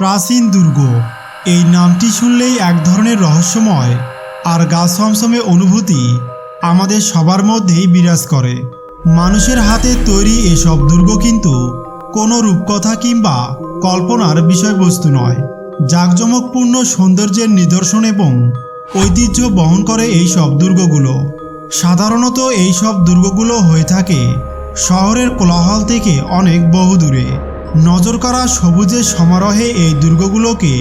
প্রাচীন দুর্গ। এই নামটি শুনলেই এক ধরনের রহস্যময় আর গা সমসমে অনুভূতি আমাদের সবার মধ্যেই বিরাজ করে। মানুষের হাতে তৈরি এসব দুর্গ কিন্তু কোনো রূপকথা কিংবা কল্পনার বিষয়বস্তু নয়। জাঁকজমকপূর্ণ সৌন্দর্যের নিদর্শন এবং ঐতিহ্য বহন করে এই সব দুর্গগুলো। সাধারণত এই সব দুর্গগুলো হয়ে থাকে শহরের কোলাহল থেকে অনেক বহু দূরে নজর করা সবুজের সমারোহে এই দুর্গগুলোকে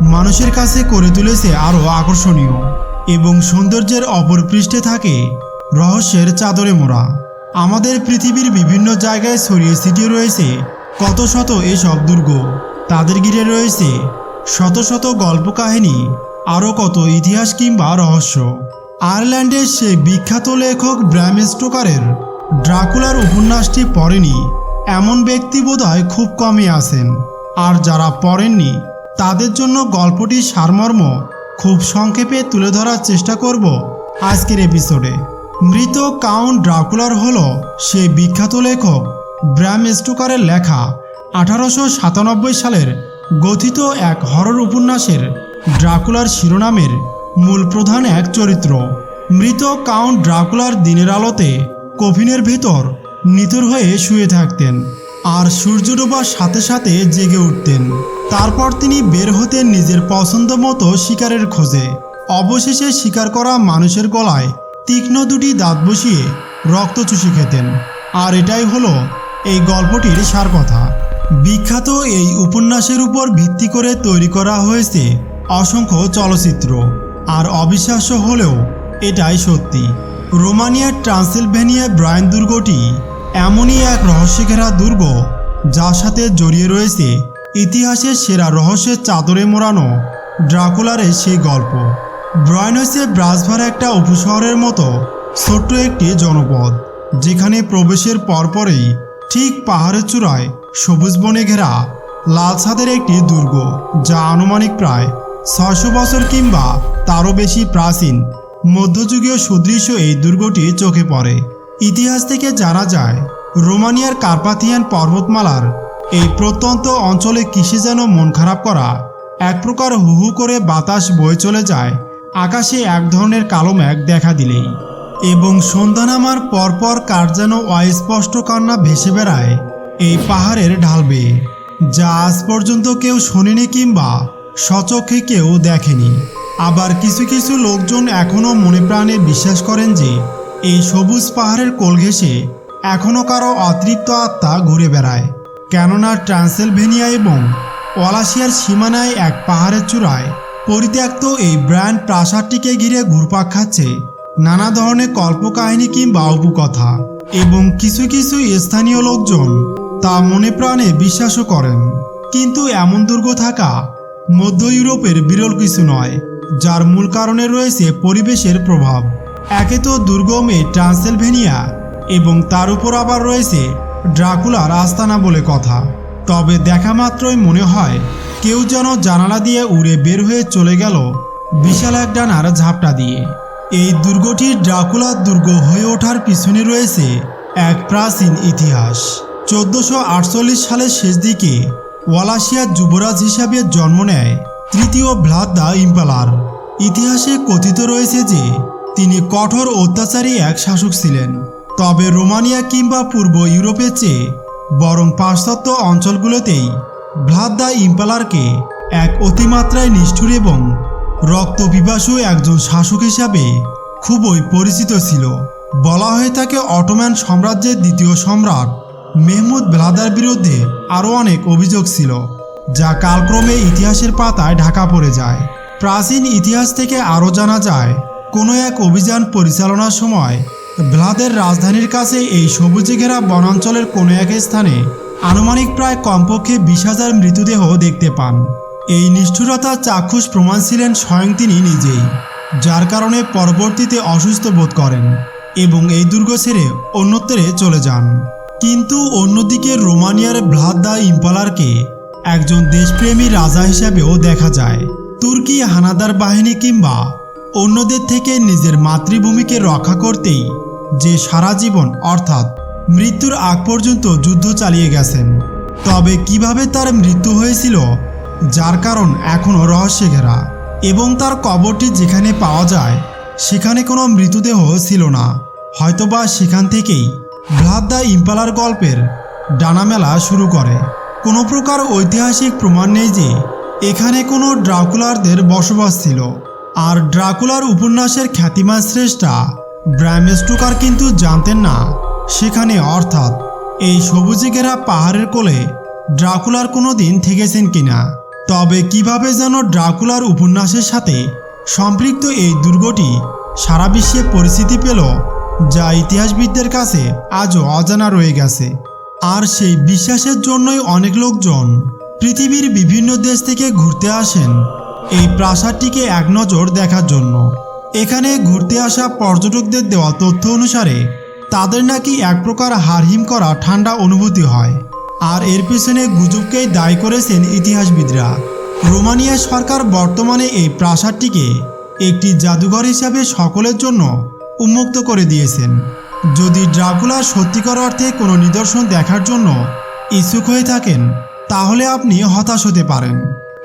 মানুষের কাছে করে তুলেছে আরও আকর্ষণীয় এবং সৌন্দর্যের অপর পৃষ্ঠে থাকে রহস্যের চাদরে মোড়া। আমাদের পৃথিবীর বিভিন্ন জায়গায় ছড়িয়ে ছিটিয়ে রয়েছে কত শত এসব দুর্গ। তাদের ঘিরে রয়েছে শত শত গল্প কাহিনী আরও কত ইতিহাস কিংবা রহস্য। আয়ারল্যান্ডের সেই বিখ্যাত লেখক ব্র্যাম স্টোকারের ড্রাকুলার উপন্যাসটি পড়েনি এমন ব্যক্তি বোধহয় খুব কমই আছেন। আর যারা পড়েননি, তাদের জন্য গল্পটির সারমর্ম খুব সংক্ষেপে তুলে ধরার চেষ্টা করব আজকের এপিসোডে। মৃত কাউন্ট ড্রাকুলার হল সেই বিখ্যাত লেখক ব্র্যাম স্টোকারের লেখা আঠারোশো সাতানব্বই সালের গথিত এক হরর উপন্যাসের ড্রাকুলার শিরোনামের মূল প্রধান এক চরিত্র। মৃত কাউন্ট ড্রাকুলার দিনের আলোতে কফিনের ভেতর নিতর হয়ে শুয়ে থাকতেন আর সূর্য ডোবার সাথে সাথে জেগে উঠতেন। তারপর তিনি বের হতেন নিজের পছন্দ মতো শিকারের খোঁজে। অবশেষে শিকার করা মানুষের গলায় তীক্ষ্ণ দুটি দাঁত বসিয়ে রক্ত চুষে খেতেন। আর এটাই হলো এই গল্পটির সার কথা বিখ্যাত এই উপন্যাসের উপর ভিত্তি করে তৈরি করা হয়েছে অসংখ্য চলচ্চিত্র। আর অবিশ্বাস্য হলেও এটাই সত্যি। রোমানিয়ার ট্রান্সিলভেনিয়া ব্রায়ন দুর্গটি এমনই এক রহস্যঘেরা দুর্গ, যার সাথে জড়িয়ে রয়েছে ইতিহাসের সেরা রহস্যের চাদরে মোড়ানো ড্রাকুলারের সেই গল্প। ব্রায়ন হচ্ছে ব্রাসভার একটা উপশহরের মতো ছোট্ট একটি জনপদ, যেখানে প্রবেশের পরপরেই ঠিক পাহাড়ের চূড়ায় সবুজ বনে ঘেরা লাল ছাদের একটি দুর্গ, যা আনুমানিক প্রায় ছয়শো বছর কিংবা তারও বেশি প্রাচীন মধ্যযুগীয় সুদৃশ্য এই দুর্গটি চোখে পড়ে। ইতিহাস থেকে জানা যায়, রোমানিয়ার কার্পাথিয়ান পর্বতমালার এই প্রত্যন্ত অঞ্চলে কৃষি যেন মন খারাপ করা, এক প্রকার হু হু করে বাতাস বয়ে চলে যায়, আকাশে এক ধরনের কালো মেঘ দেখা দিলেই। এবং সন্ধ্যা নামার পরপর কার যেন অস্পষ্ট কান্না ভেসে বেড়ায়, এই পাহাড়ের ঢাল বেয়ে, যা আজ পর্যন্ত কেউ শোনেনি কিংবা সচক্ষে কেউ দেখেনি। আবার কিছু কিছু লোকজন এখনও মনে প্রাণে বিশ্বাস করেন যে এই সবুজ পাহাড়ের কোল ঘেঁষে এখনও কারও অতৃপ্ত আত্মা ঘুরে বেড়ায়। কেননা ট্রান্সেলভেনিয়া এবং ওয়ালাসিয়ার সীমানায় এক পাহাড়ের চূড়ায় পরিত্যক্ত এই ব্র্যান্ড প্রাসাদটিকে ঘিরে ঘুরপাক খাচ্ছে নানা ধরনের কল্পকাহিনী কিংবা উপকথা এবং কিছু কিছু স্থানীয় লোকজন তা মনে প্রাণে বিশ্বাসও করেন। কিন্তু এমন দুর্গ থাকা মধ্য ইউরোপের বিরল কিছু নয়, যার মূল কারণে রয়েছে পরিবেশের প্রভাব। একে তো দুর্গমে ট্রান্সেলভেনিয়া এবং তার উপর আবার রয়েছে ড্রাকুলার আস্তানা বলে কথা। তবে দেখা মাত্রই মনে হয় কেউ যেন জানালা দিয়ে উড়ে বের হয়ে চলে গেল বিশাল এক ডানার ঝাপটা দিয়ে। এই দুর্গটি ড্রাকুলার দুর্গ হয়ে ওঠার পিছনে রয়েছে এক প্রাচীন ইতিহাস। চোদ্দশো সালের শেষ দিকে ওয়ালাসিয়ার যুবরাজ হিসাবে জন্ম নেয় তৃতীয় ভ্লাদ দা ইম্পালার। ইতিহাসে কথিত রয়েছে যে তিনি কঠোর অত্যাচারী এক শাসক ছিলেন। তবে রোমানিয়া কিংবা পূর্ব ইউরোপের চেয়ে বরং পাশ্চাত্য অঞ্চলগুলোতেই ভ্লাদ দা ইম্পালারকে এক অতিমাত্রায় নিষ্ঠুর এবং রক্তপিপাসু একজন শাসক হিসাবে খুবই পরিচিত ছিল। বলা হয়ে থাকে অটোম্যান সাম্রাজ্যের দ্বিতীয় সম্রাট মেহমুদ ভ্লাদার বিরুদ্ধে আরও অনেক অভিযোগ ছিল, যা কালক্রমে ইতিহাসের পাতায় ঢাকা পড়ে যায়। প্রাচীন ইতিহাস থেকে আরও জানা যায় কোনো এক অভিযান পরিচালনার সময় ভ্লাদের রাজধানীর কাছে এই সবুজে ঘেরা বনাঞ্চলের কোনো এক স্থানে আনুমানিক প্রায় কমপক্ষে বিশ হাজার মৃতদেহ দেখতে পান। এই নিষ্ঠুরতা চাক্ষুষ প্রমাণ ছিলেন স্বয়ং তিনি নিজেই, যার কারণে পরবর্তীতে অসুস্থ বোধ করেন এবং এই দুর্গ ছেড়ে অন্যত্রে চলে যান। কিন্তু অন্যদিকে রোমানিয়ার ভ্লাদ দা ইম্পালারকে একজন দেশপ্রেমী রাজা হিসাবেও দেখা যায়। তুর্কি হানাদার বাহিনী কিংবা অন্যদের থেকে নিজের মাতৃভূমিকে রক্ষা করতেই যে সারা জীবন, অর্থাৎ মৃত্যুর আগ পর্যন্ত যুদ্ধ চালিয়ে গেছেন। তবে কীভাবে তার মৃত্যু হয়েছিল, যার কারণ এখনও রহস্যে ঘেরা এবং তার কবরটি যেখানে পাওয়া যায়, সেখানে কোনো মৃতদেহ ছিল না। হয়তোবা সেখান থেকেই ভ্লাদ দ্য ইম্পালার গল্পের ডানা মেলা শুরু করে। কোনো প্রকার ঐতিহাসিক প্রমাণ নেই যে, এখানে কোনো ড্রাকুলারদের বসবাস ছিল। আর ড্রাকুলার উপন্যাসের খ্যাতিমান শ্রেষ্ঠা ব্র্যাম স্টোকার কিন্তু জানতেন না। সেখানে অর্থাৎ এই সবুজে ঘেরা পাহাড়ের কোলে ড্রাকুলার কোনো দিন থেকেছেন কিনা? তবে কীভাবে যেন ড্রাকুলার উপন্যাসের সাথে সম্পৃক্ত এই দুর্গটি সারা বিশ্বে পরিচিতি পেল, যা ইতিহাসবিদদের কাছে আজও অজানা রয়ে গেছে। আর সেই বিশ্বাসের জন্যই অনেক লোকজন পৃথিবীর বিভিন্ন দেশ থেকে ঘুরতে আসেন। এই প্রাসাদটিকে এক নজর দেখার জন্য। এখানে ঘুরতে আসা পর্যটকদের দেওয়া তথ্য অনুসারে, তাদের নাকি এক প্রকার হারহিম করা ঠান্ডা অনুভূতি হয়। আর এর পেছনে গুজবকেই দায়ী করেছেন ইতিহাসবিদরা। রোমানিয়া সরকার বর্তমানে এই প্রাসাদটিকে একটি জাদুঘর হিসাবে সকলের জন্য উন্মুক্ত করে দিয়েছেন। যদি ড্রাকুলার সত্যিকার অর্থে কোনো নিদর্শন দেখার জন্য ইচ্ছুক হয়ে থাকেন, তাহলে আপনি হতাশ হতে পারেন।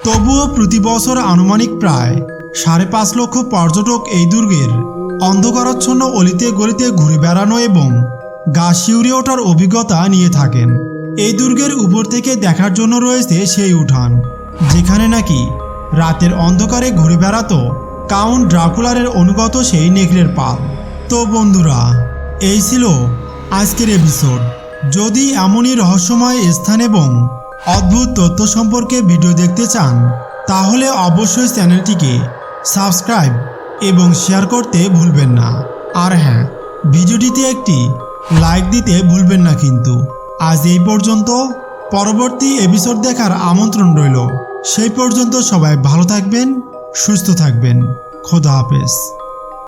তবুও প্রতি বছর আনুমানিক প্রায় সাড়ে পাঁচ লক্ষ পর্যটক এই দুর্গের অন্ধকারাচ্ছন্ন অলিতে গলিতে ঘুরে বেড়ানো এবং গা শিউরে ওঠার অভিজ্ঞতা নিয়ে থাকেন। এই দুর্গের উপর থেকে দেখার জন্য রয়েছে সেই উঠান, যেখানে নাকি রাতের অন্ধকারে ঘুরে বেড়াতো কাউন্ট ড্রাকুলারের অনুগত সেই নেকড়ের পাল। তো বন্ধুরা, এই ছিল আজকের এপিসোড। যদি এমনই রহস্যময় স্থান এবং অদ্ভুত তথ্য সম্পর্কে ভিডিও দেখতে চান, তাহলে অবশ্যই চ্যানেলটিকে সাবস্ক্রাইব এবং শেয়ার করতে ভুলবেন না। আর হ্যাঁ ভিডিওটিতে একটি লাইক দিতে ভুলবেন না কিন্তু। আজ এই পর্যন্ত, পরবর্তী এপিসোড দেখার আমন্ত্রণ রইল। সেই পর্যন্ত সবাই ভালো থাকবেন, সুস্থ থাকবেন। খোদা হাফেজ।